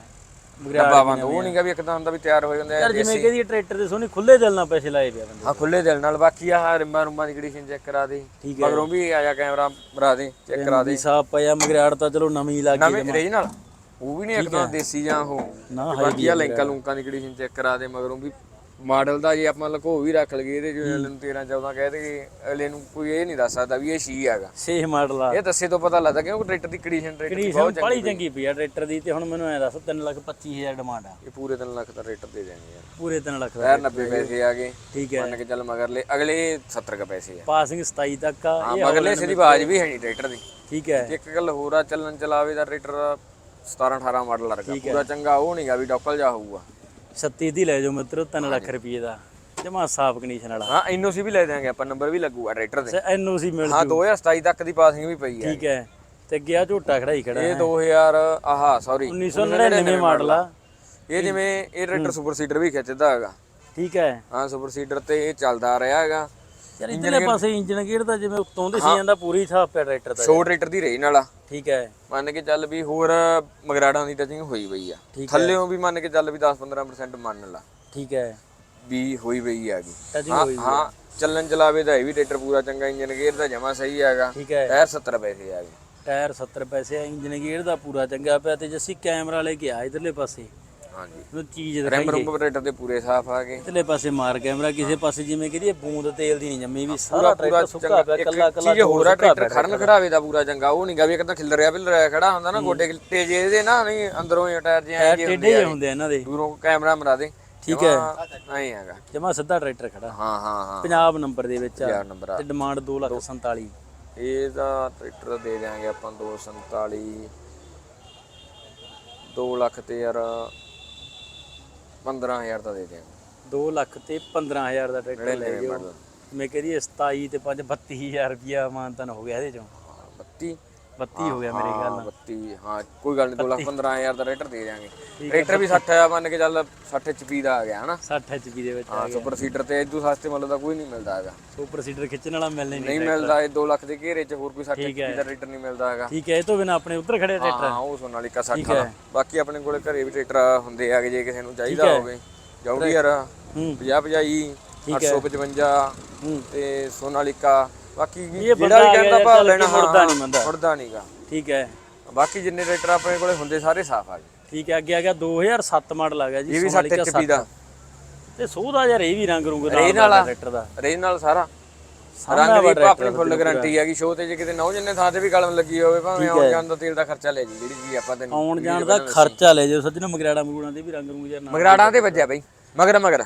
ਡੱਬਾ ਬੰਦ ਉਹ ਨਹੀਂਗਾ ਵੀ ਇੱਕਦਮ ਹੁੰਦਾ ਵੀ ਤਿਆਰ ਹੋ ਜਾਂਦੇ ਆ ਯਾਰ ਜਿਵੇਂ ਕਹਿੰਦੀ ਟਰੈਕਟਰ ਦੇ ਸੋਨੀ ਖੁੱਲੇ ਦਿਲ ਨਾਲ ਪੈਸੇ ਲਾਏ ਪਿਆ ਬੰਦੇ ਹਾਂ ਖੁੱਲੇ ਦਿਲ ਨਾਲ ਬਾਕੀ ਆਹ ਰਿੰਬਾਂ ਰੁੰਬਾਂ ਦੀ ਕੰਡੀਸ਼ਨ ਚੈੱਕ ਕਰਾ ਦੇ। ਮਗਰੋਂ ਵੀ ਆਇਆ ਕੈਮਰਾ ਮਰਾ ਦੇ ਚੈੱਕ ਕਰਾ ਦੇ ਸਾਫ਼ ਪਿਆ ਮਗਰਾੜ ਤਾਂ ਚਲੋ ਨਵੀਂ ਲੱਗ ਗਈ ਨਵੇਂ ਰੇ ਨਾਲ। ਉਹ ਵੀ ਨਹੀਂ ਇੱਕਦਮ ਦੇਸੀ ਜਾਂ ਉਹ। ਬਾਕੀ ਆ। ਲਿੰਕਾਂ ਲੁੰਕਾਂ ਦੀ ਕੰਡੀਸ਼ਨ ਚੈੱਕ ਕਰਾ ਦੇ ਮਗਰੋਂ ਵੀ ਮਾਡਲ ਦਾ ਜੇ ਆਪਾਂ ਲਕੋ ਵੀ ਰੱਖ ਲਈਏ ਇਹਦੇ ਜਿਵੇਂ ਅਗਲੇ ਨੂੰ 13 14 ਕਹਿ ਦੇਗੇ ਅਗਲੇ ਨੂੰ ਕੋਈ ਇਹ ਨਹੀਂ ਦੱਸ ਸਕਦਾ ਵੀ ਇਹ ਛੀ ਹੈਗਾ। ਛੇ ਮਾਡਲ ਆ। ਇਹ ਦੱਸੇ ਤੋਂ ਪਤਾ ਲੱਗਦਾ ਕਿਉਂਕਿ ਟਰੈਕਟਰ ਦੀ ਕੰਡੀਸ਼ਨ ਟਰੈਕਟਰ ਦੀ ਕੰਡੀਸ਼ਨ ਬਹੁਤ ਬੜੀ ਚੰਗੀ ਪਈ ਆ ਟਰੈਕਟਰ ਦੀ ਤੇ ਹੁਣ ਮੈਨੂੰ ਐ ਦੱਸ 3 ਲੱਖ 25000 ਡਿਮਾਂਡ ਆ। ਇਹ ਪੂਰੇ 3 ਲੱਖ ਦਾ ਟਰੈਕਟਰ ਦੇ ਦੇਣਗੇ ਯਾਰ ਪੂਰੇ 3 ਲੱਖ ਦਾ ਪੈਰ 90 ਪੈਸੇ ਆ ਗਏ। ਠੀਕ ਹੈ। ਮੰਨ ਕੇ ਚੱਲ ਮਗਰਲੇ ਅਗਲੇ 70 ਕ ਪੈਸੇ ਆ। ਪਾਸਿੰਗ 27 ਤੱਕ ਆ ਇਹ ਮਗਰਲੇ ਸਿੱਧੀ ਬਾਜ ਵੀ ਹੈ ਨਹੀਂ ਟਰੈਕਟਰ ਦੀ। ਠੀਕ ਹੈ। ਇੱਕ ਗੱਲ ਹੋਰ ਆ ਚੱਲਣ ਚਲਾਵੇ ਦਾ ਟਰੈਕਟਰ 17 18 ਮਾਡਲ ਵਰਗਾ। ਪੂਰਾ ਚੰਗਾ ਉਹ ਨਹੀਂਗਾ ਵੀ ਡੋਕਲ ਜਾ ਹੋਊਗਾ। 36 ਦੀ ਲੈ ਜਾਓ ਮਿੱਤਰੋ 3 ਲੱਖ ਰੁਪਏ ਦਾ। ਜਮਾ ਸਾਫ਼ ਕੰਡੀਸ਼ਨ ਵਾਲਾ। ਹਾਂ ਐਨਓਸੀ ਵੀ ਲੈ ਦਿਆਂਗੇ ਆਪਾਂ ਨੰਬਰ ਵੀ ਲੱਗੂਗਾ ਟਰੈਕਟਰ ਦੇ ਐਨਓਸੀ ਮਿਲ ਹਾਂ 2027 ਤੱਕ ਦੀ ਪਾਸਿੰਗ ਵੀ ਪਈ ਹੈ। ਠੀਕ ਹੈ ਤੇ ਗਿਆ ਝੋਟਾ ਖੜਾ ਹੀ। ਖੜਾ ਇਹ 2000 ਆਹਾ ਸੌਰੀ 1999 ਮਾਡਲ ਆ। ਇਹ ਜਿਵੇਂ ਇਹ ਟਰੈਕਟਰ ਸੁਪਰ ਸੀਡਰ ਵੀ ਖਿੱਚਦਾ ਹੈਗਾ। ਠੀਕ ਹੈ। ਹਾਂ ਸੁਪਰ ਸੀਡਰ ਤੇ ਇਹ ਚੱਲਦਾ ਰਿਹਾ ਹੈਗਾ। ਯਾਰ ਇਧਰਲੇ ਪਾਸੇ ਇੰਜਨ ਗੇਅਰ ਦਾ ਜਿਵੇਂ ਉੱਤੋਂ ਦੇ ਸੀ ਜਾਂਦਾ ਪੂਰੀ ਸਾਫ਼ ਪਿਆ ਟਰੈਕਟਰ ਦਾ ਸ਼ੋ ਟਰੈਕਟਰ ਦੀ ਰਹੀ ਨਾਲਾ ਠੀਕ ਹੈ। ਮੰਨ ਕੇ ਚੱਲ ਵੀ ਹੋਰ ਮਗਰਾੜਾਂ ਦੀ ਟਚਿੰਗ ਹੋਈ ਪਈ ਆ। ਥੱਲੇੋਂ ਵੀ ਮੰਨ ਕੇ ਚੱਲ ਵੀ 10-15% ਮੰਨ ਲਾ। ਠੀਕ ਹੈ। ਵੀ ਹੋਈ ਪਈ ਹੈਗੀ ਟਚਿੰਗ ਹਾਂ ਹਾਂ ਚੱਲਣ ਚਲਾਵੇ ਦਾ ਇਹ ਵੀ ਟਰੈਕਟਰ ਪੂਰਾ ਚੰਗਾ ਇੰਜਨ ਗੇਅਰ ਦਾ ਜਮਾ ਸਹੀ ਹੈਗਾ। ਠੀਕ ਹੈ। ਟਾਇਰ 70 ਪੈਸੇ ਆ ਗਏ ਟਾਇਰ 70 ਪੈਸੇ ਆ ਇੰਜਨ ਗੇਅਰ ਦਾ ਪੂਰਾ ਚੰਗਾ ਪਿਆ ਤੇ ਜੱਸੀ ਕੈਮਰਾ ਲੈ ਕੇ ਆ ਇਧਰਲੇ ਪਾਸੇ ਹਾਂਜੀ। ਉਹ ਚੀਜ਼ ਰੈਮ ਦਿਖਾਈ ਰੂਮ ਟਰੈਕਟਰ ਦੇ ਪੂਰੇ ਸਾਫ਼ ਆ ਗਏ। ਇਧਰਲੇ ਪਾਸੇ ਮਾਰ ਕੈਮਰਾ ਕਿਸੇ ਪਾਸੇ ਜਿਵੇਂ ਕਹਦੀ ਬੂੰਦ ਤੇਲ ਦੀ ਨਹੀਂ ਜੰਮੀ ਵੀ ਸਾਰਾ ਪੂਰਾ ਟਰੈਕਟਰ ਸੁੱਕਾ ਪਿਆ ਇੱਕ ਕੱਲਾ ਕੱਲਾ ਚੀਜ਼ ਹੋਰ ਆ ਟਰੈਕਟਰ ਖੜਨ ਖੜਾਵੇ ਦਾ ਪੂਰਾ ਚੰਗਾ ਉਹ ਨਹੀਂਗਾ ਵੀ ਇੱਕ ਤਾਂ ਖਿਲਰਿਆ ਬਿਲਰਿਆ ਖੜਾ ਹੁੰਦਾ ਨਾ ਗੋਡੇ ਤੇਜੇ ਇਹਦੇ ਨਾ ਨਹੀਂ ਅੰਦਰੋਂ ਹੀ ਟਾਇਰ ਜਿਹਾ ਟਾਇਰ ਟੇਢੇ ਜਿਹੇ ਹੁੰਦੇ ਆ ਇਹਨਾਂ ਦੇ। ਦੂਰੋਂ ਕੈਮਰਾ ਮਰਾ ਦੇ। ਠੀਕ ਹੈ। ਨਹੀਂ ਹੈਗਾ। ਜਮਾ ਸਿੱਧਾ ਟਰੈਕਟਰ ਖੜਾ। ਹਾਂ ਹਾਂ ਹਾਂ। ਪੰਜਾਬ ਨੰਬਰ ਦੇ ਵਿੱਚ ਆ। ਯਾਰ ਨੰਬਰ ਆ। ਤੇ ਡਿਮਾਂਡ 2 ਲੱਖ 47 ਇਹਦਾ ਟਰੈਕਟਰ ਦੇ ਦਿਆਂਗੇ ਆਪਾਂ 247 2 ਲੱਖ ਤੇ ਯਾਰ 15000 ਦਾ ਦੇ ਦਿਆਂਗੇ। 2 ਲੱਖ ਤੇ 15000 ਦਾ ਟਰੈਕਟਰ ਲੈ ਜਿਓ ਮੈਂ ਕਹਦੀ 27 ਤੇ 5 32000 ਰੁਪਿਆ ਮਾਨਤਨ ਹੋ ਗਿਆ ਇਹਦੇ ਚੋਂ। 32 32 ਹੋ ਗਿਆ ਮੇਰੇ ਖਿਆਲ ਨਾਲ 32 ਹਾਂ ਕੋਈ ਗੱਲ ਨਹੀਂ 2 ਲੱਖ 15000 ਦਾ ਟਰੈਕਟਰ ਦੇ ਦਿਆਂਗੇ। ਟਰੈਕਟਰ ਵੀ 60 ਆ ਮੰਨ ਕੇ ਚੱਲ 60 HP ਦਾ ਆ ਗਿਆ ਹਨਾ? 60 HP ਦੇ ਵਿੱਚ ਹਾਂ ਸੁਪਰ ਸੀਟਰ ਤੇ ਇਦੋਂ ਸਸਤੇ ਮੁੱਲ ਦਾ ਕੋਈ ਨਹੀਂ ਮਿਲਦਾ ਹੈਗਾ। ਸੁਪਰ ਸੀਡਰ ਖਿੱਚਣ ਵਾਲਾ ਮਿਲਣੇ ਨਹੀਂ ਨਹੀਂ ਮਿਲਦਾ ਇਹ 2 ਲੱਖ ਦੇ ਘੇਰੇ 'ਚ ਹੋਰ ਕੋਈ 60 ਠੀਕ HP ਦਾ ਟਰੈਕਟਰ ਨਹੀਂ ਮਿਲਦਾ ਹੈਗਾ। ਠੀਕ ਹੈ ਇਹ ਤੋਂ ਬਿਨਾ ਆਪਣੇ ਉੱਧਰ ਖੜੇ ਟਰੈਕਟਰ ਹਾਂ ਉਹ ਸੋਨਾਲੀਕਾ 60 ਵਾਲਾ। ਬਾਕੀ ਆਪਣੇ ਕੋਲੇ ਘਰੇ ਵੀ ਟਰੈਕਟਰ ਹੁੰਦੇ ਆਗੇ ਜੇ ਕਿਸੇ ਨੂੰ ਚਾਹੀਦਾ ਹੋਵੇ। ਜੌਡੀਅਰ ਹੂੰ। 50 50 855 ਹੂੰ। ਤੇ ਸੋਨਾਲੀਕਾ। ਬਾਕੀ ਇਹ ਜਿਹੜਾ ਬੰਦਾ ਵੀ ਆ ਗਿਆ ਕਹਿੰਦਾ ਭਾਅ ਚੱਲ ਲੈਣਾ ਕੇ ਮੁੜਦਾ ਨਹੀਂ ਬੰਦਾ। ਮੁੜਦਾ ਨਹੀਂਗਾ ਠੀਕ ਹੈ। ਬਾਕੀ ਜਿੰਨੇ ਆਪਣੇ ਕੋਲੇ ਹੁੰਦੇ ਸਾਰੇ ਸਾਫ਼ ਆ ਗਏ ਠੀਕ ਹੈ ਅੱਗੇ ਆ ਗਿਆ 2007 ਮਾਡਲ ਆ ਗਿਆ ਜੀ ਇਹ ਵੀ 60 ਸੋਨਾਲੀਕਾ HP ਦਾ। ਤੇ ਸੋਦਾ ਯਾਰ ਇਹ ਵੀ ਰੰਗ ਰੁੰਗ ਦਾ ਰੇਨ ਵਾਲਾ। ਟਰੈਕਟਰ ਦਾ। ਰੇਂਜ ਨਾਲ ਸਾਰਾ। ਸਾਹਮਣੇ ਰੰਗ ਦੀ ਵਾਲਾ ਆਪਣੀ ਫੁੱਲ ਗਾਰੰਟੀ ਹੈਗੀ ਸ਼ੋਅ ਤੇ ਜੇ ਕਿਤੇ ਨੌ ਜਿੰਨੇ ਥਾਂ ਤੇ ਵੀ ਕਲਮ ਲੱਗੀ ਹੋਵੇ ਭਾਵੇਂ ਆਉਣ ਜਾਣ ਦਾ ਤੇਲ ਦਾ ਖਰਚਾ ਲੈ ਜੀ ਜਿਹੜੀ ਚੀਜ਼ ਆਪਾਂ ਤੈਨੂੰ ਆਉਣ ਜਾਣ ਦਾ ਖਰਚਾ ਲੈ ਜਾਓ ਸੱਜਣ ਮਗਰਾੜਾ ਮਗਰੂੜਾਂ ਦੇ ਵੀ ਰੰਗ ਰੁੰਗ ਯਾਰ ਨਾਲ ਮਗਰਾੜਾਂ ਤੇ ਵੱਜਿਆ ਬਈ। ਮਗਰ ਮਗਰ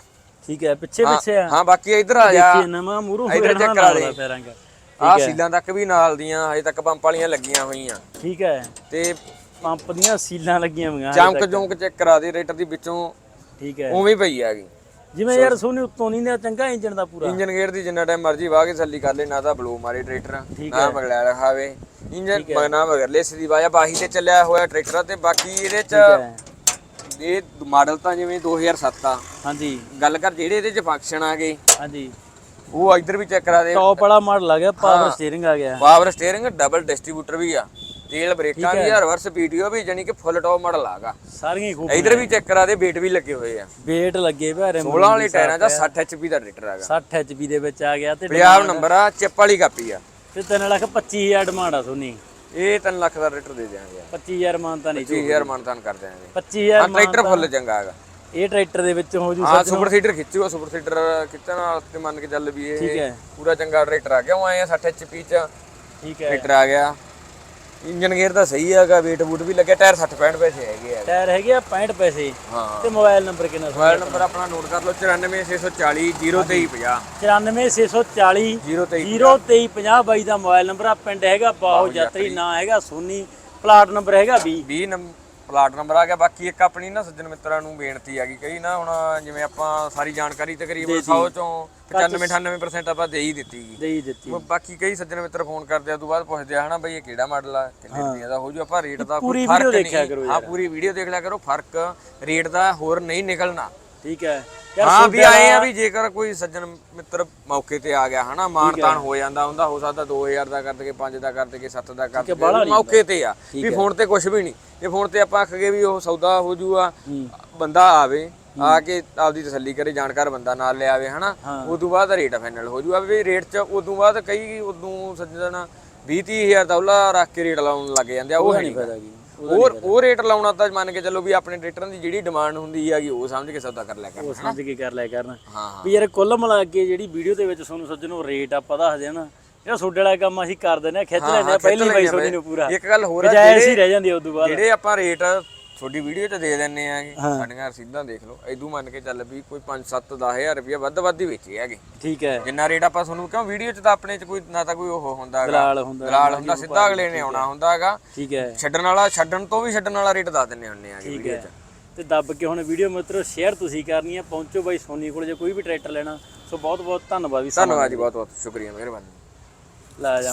ਠੀਕ ਹੈ ਪਿੱਛੇ ਪਿੱਛੇ ਆ। ਹਾਂ ਬਾਕੀ ਇੱਧਰ ਆ ਜਾ। ਦੇਖੀ ਨਵਾਂ ਮੂਰੂ ਹੋ ਇੱਧਰ check ਕਰਾ ਦੇ। ਦਾ ਪੈਰਾਂ ਦਾ ਆਹ ਸੀਲਾਂ ਤੱਕ ਵੀ ਨਾਲ ਦੀਆਂ ਹਜੇ ਤੱਕ ਪੰਪ ਵਾਲੀਆਂ ਲੱਗੀਆਂ ਹੋਈਆਂ। ਠੀਕ ਹੈ। ਤੇ ਪੰਪ ਦੀਆਂ ਸੀਲਾਂ ਲੱਗੀਆਂ ਹੋਈਆਂ ਚਮਕ ਜੋਂਕ ਚੈੱਕ ਕਰਾ ਦੇ ਰੇਟਰ ਦੀ ਵਿੱਚੋਂ ਠੀਕ ਹੈ। ਉਵੇਂ ਪਈ ਹੈਗੀ। ਜਿਵੇਂ ਯਾਰ ਸੋਨੀ ਉੱਤੋਂ ਨਹੀਂ ਨੇ ਚੰਗਾ ਇੰਜਨ ਦਾ ਪੂਰਾ। ਇੰਜਨ ਗੇਅਰ ਦੀ ਜਿੰਨਾ ਟਾਈਮ ਮਰਜ਼ੀ ਵਾਹ ਕੇ ਥੱਲੀ ਕਰ ਲੈ ਨਾ ਤਾਂ ਬਲੂ ਮਾਰੇ ਟਰੈਕਟਰ। ਨਾ ਮਗਲਾ ਰਖਾਵੇ ਇੰਜਨ ਮਗਨਾ ਮਗਰਲੇ ਸਿੱਧੀ ਵਾਜਾ ਬਾਹੀ ਤੇ ਚੱਲਿਆ ਹੋਇਆ ਟਰੈਕਟਰ ਆ ਤੇ ਬਾਕੀ ਇਹਦੇ ਚ। ਇਹ ਮਾਡਲ ਤਾਂ ਜਿਵੇਂ 2007 ਆ। ਹਾਂਜੀ। ਗੱਲ ਕਰ ਜਿਹੜੇ ਇਹਦੇ ਚ ਫੰਕਸ਼ਨ ਆ ਗਏ। ਹਾਂਜੀ। ਉਹ ਇੱਧਰ ਵੀ ਚੈੱਕ ਕਰਾ ਦੇ। ਟੌਪ ਵਾਲਾ ਮਾਡਲ ਆ ਗਿਆ ਪਾਵਰ ਸਟੀਅਰਿੰਗ ਆ ਗਿਆ। ਪਾਵਰ ਸਟੀਅਰਿੰਗ ਡਬਲ ਡਿਸਟ੍ਰੀਬਿਊਟਰ ਵੀ ਆ। ਤੇਲ ਬ੍ਰੇਕਾਂ ਵੀ ਆ ਰਿਵਰਸ ਪੀਟੀਓ ਵੀ ਜਾਨੀ ਕਿ ਫੁੱਲ ਟੌਪ ਮਾਡਲ ਆਗਾ। ਸਾਰੀਆਂ ਹੀ ਖੂਬ ਇੱਧਰ ਵੀ ਚੈੱਕ ਕਰਾ ਦੇ weight ਵੀ ਲੱਗੇ ਹੋਏ ਆ। ਵੇਟ ਲੱਗੇ ਭਾਰੇ 16 ਵਾਲੇ ਟਾਇਰਾਂ ਦਾ 60 HP ਦਾ ਟਰੈਕਟਰ ਹੈਗਾ 60 ਐਚਪੀ ਦੇ ਵਿੱਚ ਆ ਗਿਆ ਤੇ ਪੰਜਾਬ ਨੰਬਰ ਆ ਚਿੱਪ ਵਾਲੀ ਕਾਪੀ ਆ। ਤੇ 3 ਲੱਖ 25000 ਡਿਮਾਂਡ ਆ ਸੋਨੀ। ਇਹ 3 ਲੱਖ ਦਾ ਟਰੈਕਟਰ ਦੇ ਦਿਆਂਗੇ 25000 ਮਾਨਤਾ ਨਹੀਂ 20000 ਮਾਨਤਾਨ ਕਰ ਦਿਆਂਗੇ। 25000 ਹਾਂ ਟਰੈਕਟਰ ਫੁੱਲ ਚੰਗਾ ਹੈਗਾ। ਇਹ ਟਰੈਕਟਰ ਦੇ ਵਿੱਚ ਹੋ ਜੂ ਹਾਂ ਸੁਪਰ ਸੀਡਰ ਖਿੱਚੂਗਾ ਸੁਪਰ ਸੀਡਰ ਖਿੱਚਣ ਵਾਸਤੇ ਮੰਨ ਕੇ ਚੱਲ ਵੀ ਇਹ ਪੂਰਾ ਚੰਗਾ ਟਰੈਕਟਰ ਆ ਗਿਆ। ਉਹ ਆਏ ਆ 60 HP ਚ ਠੀਕ ਹੈ। ਟਰੈਕਟਰ ਆ ਗਿਆ। ਇੰਜਨ ਗੇਅਰ ਤਾਂ ਸਹੀ ਹੈਗਾ weight ਬੂਟ ਵੀ ਲੱਗਿਆ ਟਾਇਰ 60 65 ਪੈਸੇ ਹੈਗੇ ਆ ਟਾਇਰ ਹੈਗੇ ਆ 65 ਪੈਸੇ। ਹਾਂ। ਤੇ ਮੋਬਾਈਲ ਨੰਬਰ ਕਿੰਨਾ ਮੋਬਾਈਲ ਨੰਬਰ ਆਪਣਾ ਨੋਟ ਕਰ ਲਓ 94640 0350 94640 03 0350 ਬਾਈ ਦਾ ਮੋਬਾਈਲ ਨੰਬਰ ਆ ਪਿੰਡ ਹੈਗਾ ਬਾਹੋ ਯਾਤਰੀ ਨਾਂ ਹੈਗਾ ਸੋਨੀ ਪਲਾਟ ਨੰਬਰ ਹੈਗਾ 20 20 ਨੰਬਰ ਪਲਾਟ ਨੰਬਰ ਆ ਗਿਆ ਬਾਕੀ ਇੱਕ ਆਪਣੀ ਨਾ ਸੱਜਣ ਮਿੱਤਰਾਂ ਨੂੰ ਬੇਨਤੀ ਆ ਗਈ ਕਈ ਨਾ ਹੁਣ ਜਿਵੇਂ ਆਪਾਂ ਸਾਰੀ ਜਾਣਕਾਰੀ ਤਕਰੀਬਨ 100 ਚੋਂ 95 98% ਆਪਾਂ ਦੇ ਹੀ ਦਿੱਤੀ ਗਈ ਦੇਈ ਦਿੱਤੀ। ਬਾਕੀ ਕਈ ਸੱਜਣ ਮਿੱਤਰ ਫੋਨ ਕਰਦੇ ਆ ਤੋਂ ਬਾਅਦ ਪੁੱਛਦੇ ਆ ਹਨਾ ਬਈ ਇਹ ਕਿਹੜਾ ਮਾਡਲ ਆ ਕਿੰਨੇ ਰੁਪਏ ਦਾ ਹੋ ਜੂ ਆਪਾਂ ਰੇਟ ਦਾ ਕੋਈ ਫ਼ਰਕ ਨਹੀਂ। ਹਾਂ ਪੂਰੀ ਵੀਡੀਓ ਦੇਖ ਲਿਆ ਕਰੋ ਫ਼ਰਕ ਰੇਟ ਦਾ ਹੋਰ ਨਹੀਂ ਨਿਕਲਣਾ। ਠੀਕ ਹੈ। ਹਾਂ ਵੀ ਆਏ ਆ ਵੀ ਜੇਕਰ ਕੋਈ ਸੱਜਣ ਮਿੱਤਰ ਮੌਕੇ ਤੇ ਆ ਗਿਆ ਹਨਾ ਮਾਨਤਾਨ ਹੋ। ਜਾਂਦਾ ਹੁੰਦਾ ਹੋ ਸਕਦਾ 2000 ਦਾ ਕਰ ਦਗੇ 5 ਦਾ ਕਰ ਦਗੇ 7 ਦਾ ਕਰ ਮੌਕੇ ਤੇ ਆ। ਵੀ ਫੋਨ ਤੇ ਕੁਝ ਵੀ ਨਹੀਂ। ਜੇ ਫੋਨ ਤੇ ਆਪਾਂ ਆਖਗੇ ਵੀ ਉਹ ਸੌਦਾ ਹੋ ਜੂਗਾ ਬੰਦਾ ਆਵੇ ਆ ਕੇ ਆਪਦੀ ਤਸੱਲੀ ਕਰੇ ਜਾਣਕਾਰ ਬੰਦਾ ਨਾਲ ਲੈ ਆਵੇ ਹਨਾ ਉਦੋਂ ਬਾਅਦ ਰੇਟ ਫਾਈਨਲ ਹੋ ਜੂਗਾ ਵੀ ਰੇਟ ਚ ਉਦੋਂ ਬਾਅਦ ਕਈ ਉਦੋਂ ਸੱਜਣ 20 30000 ਦਾ ਉਹਲਾ ਰੱਖ ਕੇ ਰੇਟ ਲਾਉਣ ਲੱਗ ਜਾਂਦੇ ਆ ਉਹ ਨਹੀਂ ਫਾਇਦਾ ਕੀ ਹੋਰ ਉਹ ਰੇਟ ਲਾਉਣਾ ਤਾਂ ਮੰਨ ਕੇ ਚੱਲੋ ਵੀ ਆਪਣੇ ਟਰੈਕਟਰਾਂ ਦੀ ਜਿਹੜੀ ਡਿਮਾਂਡ ਹੁੰਦੀ ਹੈਗੀ ਉਹ ਸਮਝ ਕੇ ਸੌਦਾ ਕਰ ਲਿਆ ਉਹ ਕਰਨਾ ਸਮਝ ਕੇ ਕਰ ਲਿਆ ਕਰਨ। ਹਾਂ ਵੀ ਯਾਰ ਕੁੱਲ ਮਿਲਾ ਕੇ ਜਿਹੜੀ ਵੀਡੀਓ ਦੇ ਵਿੱਚ ਤੁਹਾਨੂੰ ਸੱਜਣੋ ਰੇਟ ਆਪਾਂ ਦੱਸਦੇ ਆ ਨਾ ਜਿਹੜਾ ਤੁਹਾਡੇ ਵਾਲਾ ਕੰਮ ਅਸੀਂ ਕਰ ਦਿੰਦੇ ਆ ਖਿੱਚ ਲੈਂਦੇ ਆ ਪਹਿਲੀ ਬਾਈ ਤੁਹਾਡੀ ਨੂੰ ਪੂਰਾ। ਇੱਕ ਗੱਲ ਹੋਰ ਰਹਿ ਜਾਂਦੀ ਬਾਅਦ। ਜਿਹੜੇ ਆਪਾਂ ਰੇਟ ਤੁਹਾਡੀ ਵੀਡੀਓ 'ਚ ਦੇ ਦਿੰਨੇ ਆਗੇ ਸਾਡੀਆਂ ਰਸੀਦਾਂ ਦੇਖ ਲਓ। ਐਦੂ ਮੰਨ ਕੇ ਚੱਲ ਵੀ ਕੋਈ 5 7 10000 ਰੁਪਏ ਵੱਧ ਵੱਧ ਹੀ ਵੇਚੇ ਹੈਗੇ। ਠੀਕ ਹੈ। ਜਿੰਨਾ ਰੇਟ ਆਪਾਂ ਤੁਹਾਨੂੰ ਕਿਉਂ ਵੀਡੀਓ 'ਚ ਤਾਂ ਆਪਣੇ 'ਚ ਕੋਈ ਨਾ ਤਾਂ ਕੋਈ ਉਹ ਹੁੰਦਾ ਹੈਗਾ। ਦਲਾਲ ਹੁੰਦਾ ਦਲਾਲ ਹੁੰਦਾ ਸਿੱਧਾ ਅਗਲੇ ਨੇ ਆਉਣਾ ਹੁੰਦਾ ਹੈਗਾ। ਠੀਕ ਹੈ। ਛੱਡਣ ਵਾਲਾ ਛੱਡਣ ਤੋਂ ਵੀ ਛੱਡਣ ਵਾਲਾ ਰੇਟ ਦੱਸ ਦਿੰਨੇ ਹੁੰਨੇ ਆਗੇ ਠੀਕ ਵੀਡੀਓ ਹੈ। ਤੇ ਦੱਬ ਕੇ ਹੁਣ ਵੀਡੀਓ ਮਿੱਤਰੋ ਸ਼ੇਅਰ ਤੁਸੀਂ ਕਰਨੀ ਆ ਪਹੁੰਚੋ ਬਾਈ ਸੋਨੀ ਕੋਲ ਜੇ ਕੋਈ ਵੀ ਟਰੈਕਟਰ ਲੈਣਾ। ਸੋ ਬਹੁਤ ਬਹੁਤ ਧੰਨਵਾਦ ਵੀ ਧੰਨਵਾਦ ਜੀ ਬਹੁਤ ਬਹੁਤ ਸ਼ੁਕਰੀਆ ਮਿਹਰਬਾਨੀ। ਲੈ ਜਾ ਹੁਣ